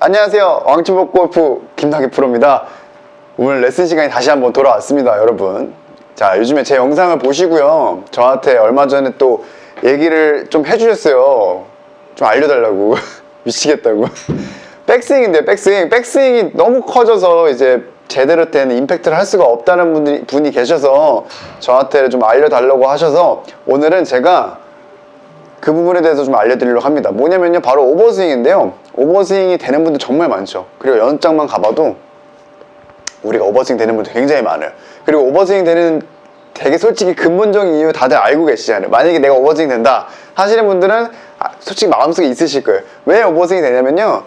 안녕하세요. 왕치복 골프 김탁희 프로입니다. 오늘 레슨 시간이 다시 한번 돌아왔습니다, 여러분. 자, 요즘에 제 영상을 보시고요. 저한테 얼마 전에 또 얘기를 좀 해주셨어요. 좀 알려달라고. 미치겠다고. 백스윙인데, 백스윙. 백스윙이 너무 커져서 이제 제대로 된 임팩트를 할 수가 없다는 분들이, 분이 계셔서 저한테 좀 알려달라고 하셔서 오늘은 제가 그 부분에 대해서 좀 알려드리려고 합니다. 뭐냐면요, 바로 오버스윙인데요. 오버스윙이 되는 분들 정말 많죠. 그리고 연장만 가봐도 우리가 오버스윙 되는 분들 굉장히 많아요. 그리고 오버스윙 되는 되게 솔직히 근본적인 이유 다들 알고 계시잖아요. 만약에 내가 오버스윙 된다 하시는 분들은 아, 솔직히 마음속에 있으실 거예요. 왜 오버스윙이 되냐면요.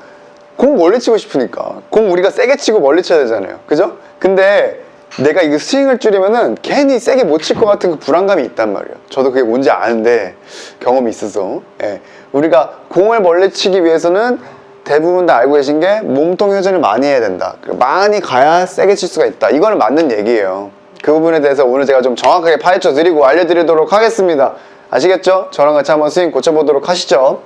공 멀리 치고 싶으니까. 공 우리가 세게 치고 멀리 쳐야 되잖아요. 그죠? 근데 내가 이거 스윙을 줄이면은 괜히 세게 못 칠 것 같은 그 불안감이 있단 말이에요. 저도 그게 뭔지 아는데 경험이 있어서. 예. 우리가 공을 멀리 치기 위해서는 대부분 다 알고 계신 게 몸통 회전을 많이 해야 된다. 많이 가야 세게 칠 수가 있다. 이거는 맞는 얘기예요. 그 부분에 대해서 오늘 제가 좀 정확하게 파헤쳐 드리고 알려드리도록 하겠습니다. 아시겠죠? 저랑 같이 한번 스윙 고쳐보도록 하시죠.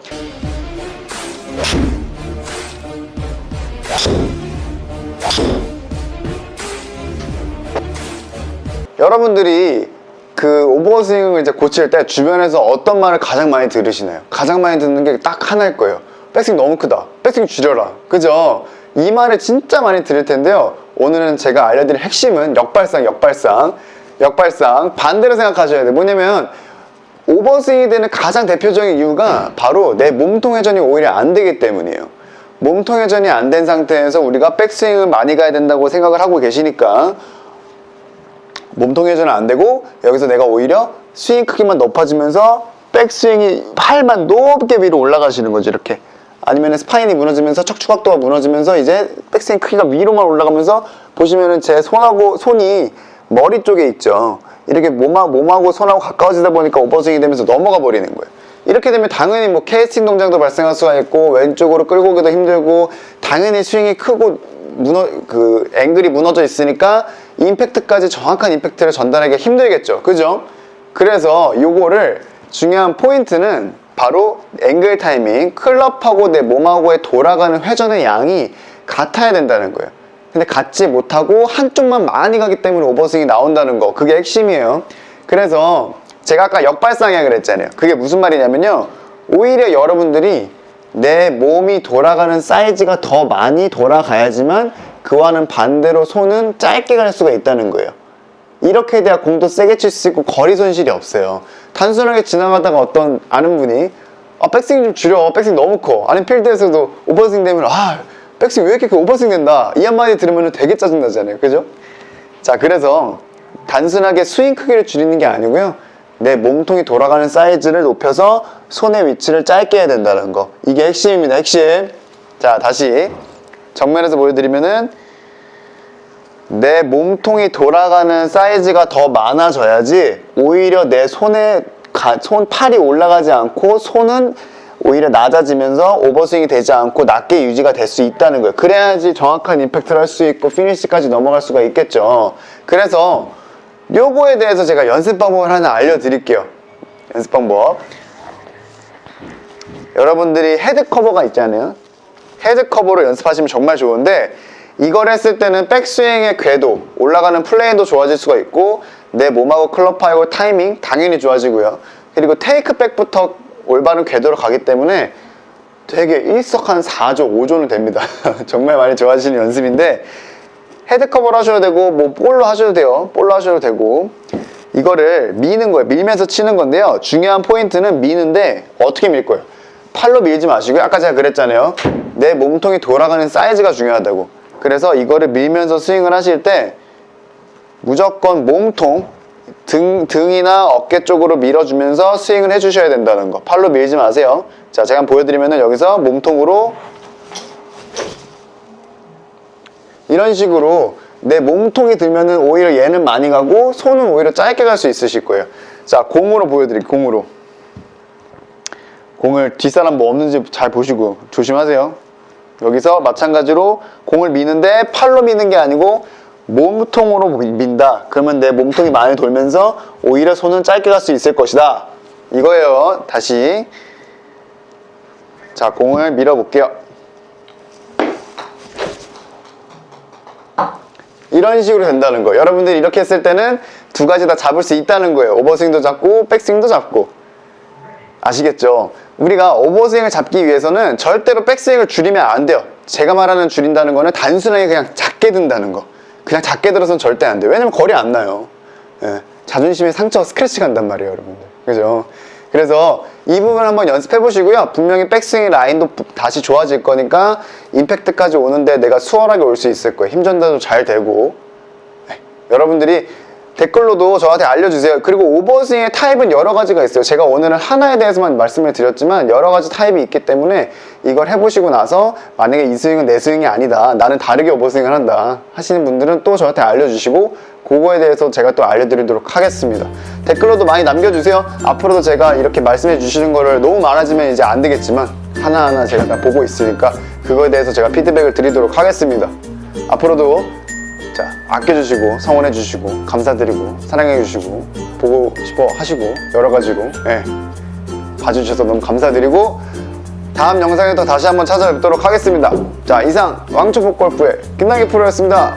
여러분들이 그 오버스윙을 이제 고칠 때 주변에서 어떤 말을 가장 많이 들으시나요? 가장 많이 듣는 게 딱 하나일 거예요. 백스윙 너무 크다. 백스윙 줄여라. 그죠? 이 말을 진짜 많이 들을 텐데요. 오늘은 제가 알려드릴 핵심은 역발상, 역발상, 역발상. 반대로 생각하셔야 돼요. 뭐냐면 오버스윙이 되는 가장 대표적인 이유가 바로 내 몸통 회전이 오히려 안 되기 때문이에요. 몸통 회전이 안 된 상태에서 우리가 백스윙을 많이 가야 된다고 생각을 하고 계시니까 몸통 회전은 안 되고 여기서 내가 오히려 스윙 크기만 높아지면서 백스윙이 팔만 높게 위로 올라가시는 거죠 이렇게 아니면 스파인이 무너지면서 척추각도가 무너지면서 이제 백스윙 크기가 위로만 올라가면서 보시면은 제 손하고 손이 머리 쪽에 있죠 이렇게 몸하, 몸하고 손하고 가까워지다 보니까 오버스윙이 되면서 넘어가 버리는 거예요 이렇게 되면 당연히 뭐 캐스팅 동작도 발생할 수가 있고 왼쪽으로 끌고 오기도 힘들고 당연히 스윙이 크고 무너 그 앵글이 무너져 있으니까 임팩트까지 정확한 임팩트를 전달하기가 힘들겠죠. 그죠? 그래서 요거를 중요한 포인트는 바로 앵글 타이밍, 클럽하고 내 몸하고의 돌아가는 회전의 양이 같아야 된다는 거예요. 근데 같지 못하고 한쪽만 많이 가기 때문에 오버스윙이 나온다는 거. 그게 핵심이에요. 그래서 제가 아까 역발상이라 그랬잖아요. 그게 무슨 말이냐면요. 오히려 여러분들이 내 몸이 돌아가는 사이즈가 더 많이 돌아가야지만 그와는 반대로 손은 짧게 갈 수가 있다는 거예요. 이렇게 돼야 공도 세게 칠 수 있고 거리 손실이 없어요. 단순하게 지나가다가 어떤 아는 분이 아 백스윙 좀 줄여 백스윙 너무 커. 아니 필드에서도 오버스윙 되면 아 백스윙 왜 이렇게 커? 오버스윙 된다. 이 한마디 들으면 되게 짜증나잖아요. 그죠? 자 그래서 단순하게 스윙 크기를 줄이는 게 아니고요. 내 몸통이 돌아가는 사이즈를 높여서 손의 위치를 짧게 해야 된다는 거. 이게 핵심입니다. 핵심. 자 다시 정면에서 보여드리면은 내 몸통이 돌아가는 사이즈가 더 많아져야지 오히려 내 손에 가- 손 팔이 올라가지 않고 손은 오히려 낮아지면서 오버스윙이 되지 않고 낮게 유지가 될 수 있다는 거예요. 그래야지 정확한 임팩트를 할 수 있고 피니시까지 넘어갈 수가 있겠죠. 그래서 요거에 대해서 제가 연습 방법을 하나 알려드릴게요. 연습 방법. 여러분들이 헤드 커버가 있잖아요. 헤드 커버로 연습하시면 정말 좋은데 이걸 했을 때는 백스윙의 궤도, 올라가는 플레인도 좋아질 수가 있고 내 몸하고 클럽하고 타이밍 당연히 좋아지고요. 그리고 테이크백부터 올바른 궤도로 가기 때문에 되게 일석한 4조, 5조는 됩니다. 정말 많이 좋아지는 연습인데 헤드 커버로 하셔도 되고 뭐 볼로 하셔도 돼요. 볼로 하셔도 되고 이거를 미는 거예요. 밀면서 치는 건데요. 중요한 포인트는 미는데 어떻게 밀 거예요? 팔로 밀지 마시고요. 아까 제가 그랬잖아요. 내 몸통이 돌아가는 사이즈가 중요하다고. 그래서 이거를 밀면서 스윙을 하실 때 무조건 몸통 등, 등이나 어깨 쪽으로 밀어주면서 스윙을 해주셔야 된다는 거. 팔로 밀지 마세요. 자, 제가 보여드리면은 여기서 몸통으로 이런 식으로 내 몸통이 들면은 오히려 얘는 많이 가고 손은 오히려 짧게 갈 수 있으실 거예요. 자, 공으로 보여드릴게요. 공으로. 공을 뒷사람 뭐 없는지 잘 보시고 조심하세요. 여기서 마찬가지로 공을 미는데 팔로 미는 게 아니고 몸통으로 민다. 그러면 내 몸통이 많이 돌면서 오히려 손은 짧게 갈 수 있을 것이다. 이거예요. 다시. 자, 공을 밀어볼게요. 이런 식으로 된다는 거예요. 여러분들이 이렇게 했을 때는 두 가지 다 잡을 수 있다는 거예요. 오버스윙도 잡고 백스윙도 잡고. 아시겠죠? 우리가 오버스윙을 잡기 위해서는 절대로 백스윙을 줄이면 안 돼요. 제가 말하는 줄인다는 거는 단순하게 그냥 작게 든다는 거. 그냥 작게 들어서는 절대 안 돼요. 왜냐면 거리 안 나요. 예, 자존심에 상처, 스크래치 간단 말이에요, 여러분들. 그죠? 그래서 이 부분 한번 연습해 보시고요. 분명히 백스윙 라인도 부- 다시 좋아질 거니까 임팩트까지 오는데 내가 수월하게 올 수 있을 거예요. 힘 전달도 잘 되고. 네, 여러분들이 댓글로도 저한테 알려주세요. 그리고 오버스윙의 타입은 여러 가지가 있어요. 제가 오늘은 하나에 대해서만 말씀을 드렸지만 여러 가지 타입이 있기 때문에 이걸 해보시고 나서 만약에 이 스윙은 내 스윙이 아니다. 나는 다르게 오버스윙을 한다. 하시는 분들은 또 저한테 알려주시고 그거에 대해서 제가 또 알려드리도록 하겠습니다. 댓글로도 많이 남겨주세요. 앞으로도 제가 이렇게 말씀해 주시는 거를 너무 많아지면 이제 안 되겠지만 하나하나 제가 다 보고 있으니까 그거에 대해서 제가 피드백을 드리도록 하겠습니다. 앞으로도 자 아껴주시고 성원해주시고 감사드리고 사랑해주시고 보고 싶어 하시고 여러 가지로 예, 봐주셔서 너무 감사드리고 다음 영상에도 다시 한번 찾아뵙도록 하겠습니다. 자 이상 왕초보 골프의 김남기 프로였습니다.